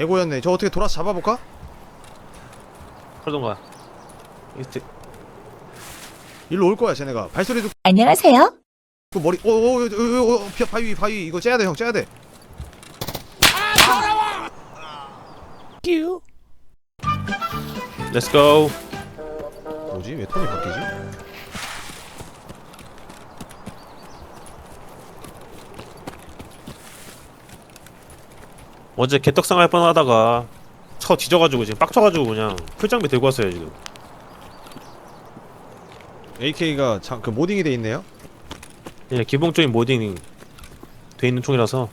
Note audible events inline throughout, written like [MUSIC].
개고였네 저 어떻게 돌아서 잡아볼까? 그러던가. 이때 일로 올 거야 쟤네가 발소리 듣고 안녕하세요. 머리 오 오 오오 바위 바위 이거 째야 돼 형 째야 돼 Let's go. 뭐지 왜 톤이 바뀌지? 어제 개떡상 할 뻔하다가 쳐 뒤져가지고 지금 빡쳐가지고 그냥 풀장비 들고 왔어요 지금. AK가 장, 그 모딩이 돼 있네요 예, 기본적인 모딩 돼 있는 총이라서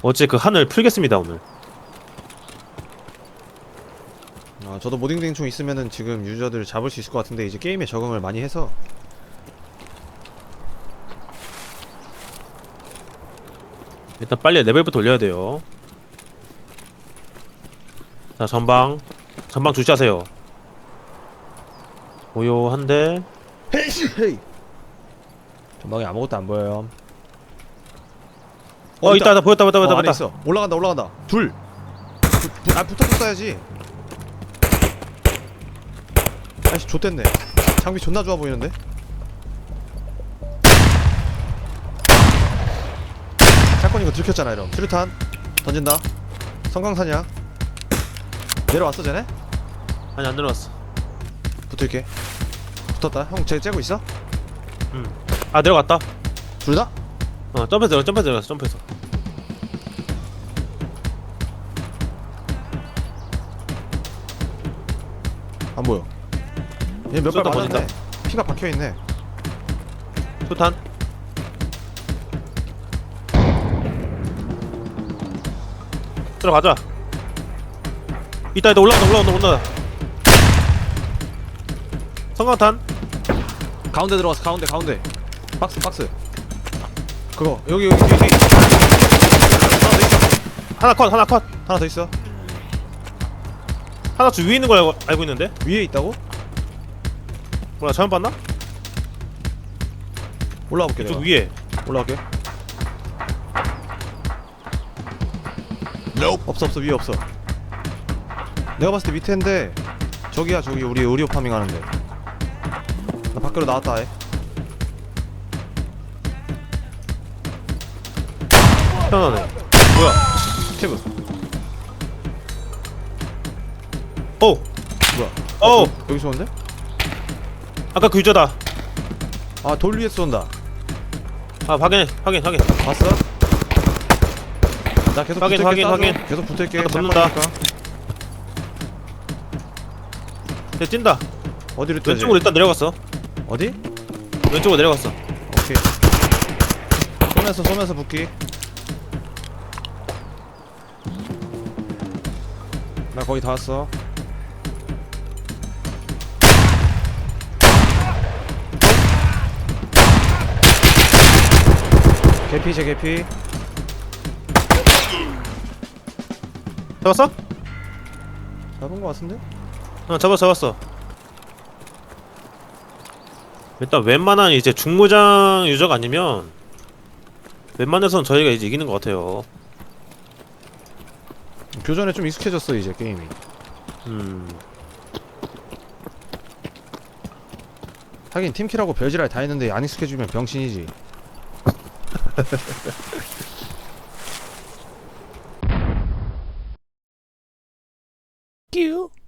어제 그 한을 풀겠습니다 오늘. 아 저도 모딩된 총 있으면은 지금 유저들 잡을 수 있을 것 같은데 이제 게임에 적응을 많이 해서 일단 빨리 레벨부터 올려야 돼요. 자 전방. 전방 주시하세요. 고요한데. 헤이 전방에 아무것도 안 보여요. 어 있다. 있다 보였다 보였다 어, 보였다 안에 보였다. 있어. 올라간다 올라간다. 둘. 부, 부, 아 붙어서 쏴야지. 아이씨 좆됐네. 장비 존나 좋아 보이는데? 사건 이거 들켰잖아 이럼 수류탄. 던진다. 성광사냐 내려왔어 쟤네? 아니 안 들어왔어. 붙을게 붙었다 형쟤 째고 있어? 아 내려갔다. 둘 다? 어 점프해서 내려 점프해서 내려갔어 점프해서. 안 보여 얘몇발 쏟아 맞았네. 피가 박혀있네 소탄. 들어가자. 이따 이따 올라간다 올라간다 올라간다. 성광탄. 가운데 들어갔어 가운데 가운데 박스 박스 그거 여기 여기 여기 하나 컷 하나 컷. 하나 더 있어 하나 저 위에 있는 거 알고, 알고 있는데? 위에 있다고? 몰라 잘못 봤나? 올라가 볼게 이쪽 내가 위에. 올라갈게 없어 없어 위에 없어 내가 봤을 때 밑에인데 저기야 저기 우리 의료 파밍 하는데 나 밖으로 나왔다 해 편하네. 뭐야? 스티브 오. 뭐야 오. 여기서 온대? 아까 그 유저다. 아 돌 위에 쏜다 아 확인 확인 확인. 봤어? 나 계속 확인, 붙을게 확인. 확인. 계속 붙을게 짤 붙는다. 얘 뛴다. 어디로 뛰지? 왼쪽으로 일단 내려갔어. 어디? 왼쪽으로 내려갔어. 오케이 쏘면서 쏘면서 붙기 나 거의 다 왔어 개피 제 개피 잡았어? 잡은 거 같은데? 어 잡았어 잡았어. 일단 웬만한 이제 중무장 유저가 아니면 웬만해선 저희가 이제 이기는 것 같아요. 교전에 좀 익숙해졌어 이제 게임이 음. 하긴 팀킬하고 별지랄 다 했는데 안 익숙해지면 병신이지 [LAUGHS] 뀨.